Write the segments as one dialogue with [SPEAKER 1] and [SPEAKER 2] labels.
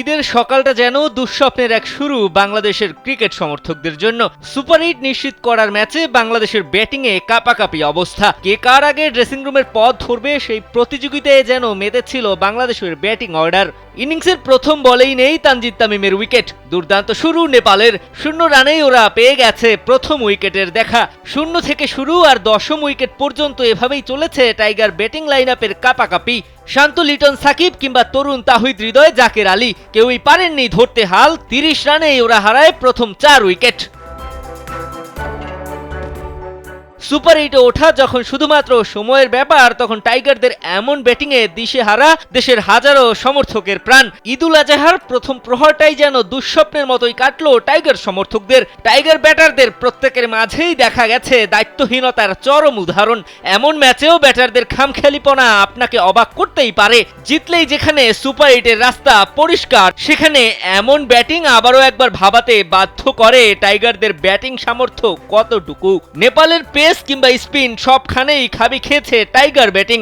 [SPEAKER 1] ঈদের সকালটা যেন দুঃস্বপ্নের এক শুরু বাংলাদেশের ক্রিকেট সমর্থকদের জন্য। সুপার হিট নিশ্চিত করার ম্যাচে বাংলাদেশের ব্যাটিংয়ে কাপাকাপি অবস্থা। কে কার আগে ড্রেসিং রুমের পথ ধরবে সেই প্রতিযোগিতায় যেন মেতেছিল বাংলাদেশের ব্যাটিং অর্ডার। ইনিংসের প্রথম বলেই নেই তানজিদ তামিমের উইকেট। দুর্দান্ত শুরু নেপালের। শূন্য রানেই ওরা পেয়ে গেছে প্রথম উইকেটের দেখা। শূন্য থেকে শুরু আর দশম উইকেট পর্যন্ত এভাবেই চলেছে টাইগার ব্যাটিং লাইন আপের কাপাকাপি। শান্ত লিটন সাকিব কিংবা তরুণ তাহিদ হৃদয় জাকের আলী। কেউই পারেননি ধরতে হাল। তিরিশ রানেই ওরা হারায় প্রথম চার উইকেট। সুপার এইটে ওঠা যখন শুধুমাত্র সময়ের ব্যাপার, তখন টাইগারদের এমন ব্যাটিংয়ে দিশে হারা দেশের হাজারো সমর্থকের প্রাণ। ঈদুল আজহার প্রথম প্রহরটাই যেন দুঃস্বপ্নের মতোই কাটলো টাইগার সমর্থকদের। টাইগার ব্যাটারদের প্রত্যেকের মাঝেই দেখা গেছে দায়িত্বহীনতার চরম উদাহরণ। এমন ম্যাচেও ব্যাটারদের খামখেয়ালিপনা আপনাকে অবাক করতেই পারে। জিতলেই যেখানে সুপার এইটের রাস্তা পরিষ্কার, সেখানে এমন ব্যাটিং আবারও একবার ভাবাতে বাধ্য করে টাইগারদের ব্যাটিং সামর্থ্য কতটুকু। নেপালের পেস কিংবা স্পিন সবখানেই খাবি খেয়েছে টাইগার ব্যাটিং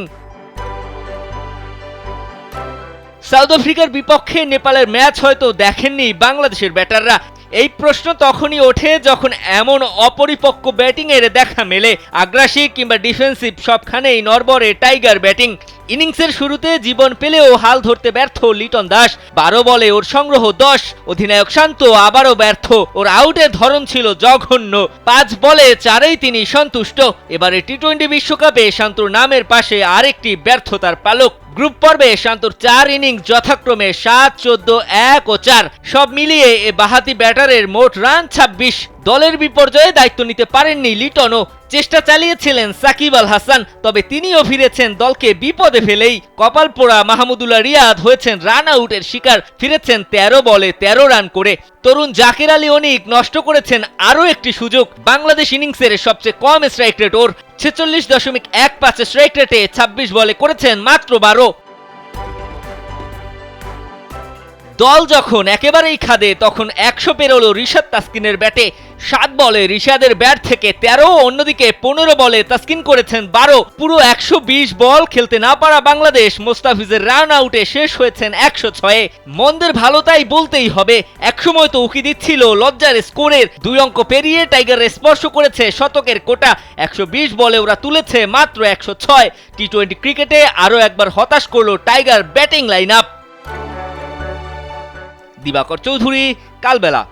[SPEAKER 1] সাউথ আফ্রিকার বিপক্ষে নেপালের ম্যাচ হয়তো দেখেননি বাংলাদেশের ব্যাটাররা। এই প্রশ্ন তখনই ওঠে যখন এমন অপরিপক্ক ব্যাটিং এর দেখা মেলে। আগ্রাসী কিংবা ডিফেন্সিভ সবখানেই নরবরে টাইগার ব্যাটিং ইনিংসের শুরুতে জীবন পেলেও হাল ধরতে ব্যর্থ লিটন দাস। বারো বলে ওর সংগ্রহ দশ, অধিনায়ক শান্ত আবারও ব্যর্থ। ওর আউটের ধরন ছিল জঘন্য। পাঁচ বলে চারেই তিনি সন্তুষ্ট। এবারে টি টোয়েন্টি বিশ্বকাপে শান্তর নামের পাশে আরেকটি ব্যর্থতার পালক। গ্রুপ পর্বে শান্তর চার ইনিংস যথাক্রমে সাত, চোদ্দ, এক ও চার। সব মিলিয়ে এ বাহাতি ব্যাটারের মোট রান ছাব্বিশ। দলের বিপর্যয়ে দায়িত্ব নিতে পারেননি লিটনও। চেষ্টা চালিয়েছিলেন সাকিব আল হাসান, তবে তিনিও ফিরেছেন দলকে বিপদে ফেলেই। কপাল পোড়া মাহমুদুল্লাহ রিয়াদ হয়েছেন রান আউটের শিকার, ফিরেছেন তেরো বলে তেরো রান করে। তরুণ জাকির আলী অনিক নষ্ট করেছেন আরও একটি সুযোগ, বাংলাদেশ ইনিংসের সবচেয়ে কম স্ট্রাইক রেট ওর। ছেচল্লিশ দশমিক এক পাঁচে স্ট্রাইক রেটে ছাব্বিশ বলে করেছেন মাত্র বারো। দল যখন একেবারেই খাদে, তখন একশো পেরোলো রিশাদ তাসকিনের ব্যাটে। সাত বলে রিশাদের ব্যাট থেকে তেরো, অন্যদিকে পনেরো বলে তাসকিন করেছেন বারো। পুরো একশো বিশ বল খেলতে না পারা বাংলাদেশ মোস্তাফিজের রান আউটে শেষ হয়েছেন একশো ছয়ে। মন্দের ভালো তাই বলতেই হবে। একসময় তো উকি দিচ্ছিল লজ্জার স্কোরের। দুই অঙ্ক পেরিয়ে টাইগার স্পর্শ করেছে শতকের কোটা। একশো বিশ বলে ওরা তুলেছে মাত্র একশো ছয়। টি টোয়েন্টি ক্রিকেটে আরও একবার হতাশ করল tiger batting line up Dibakar Chowdhury Kalbela.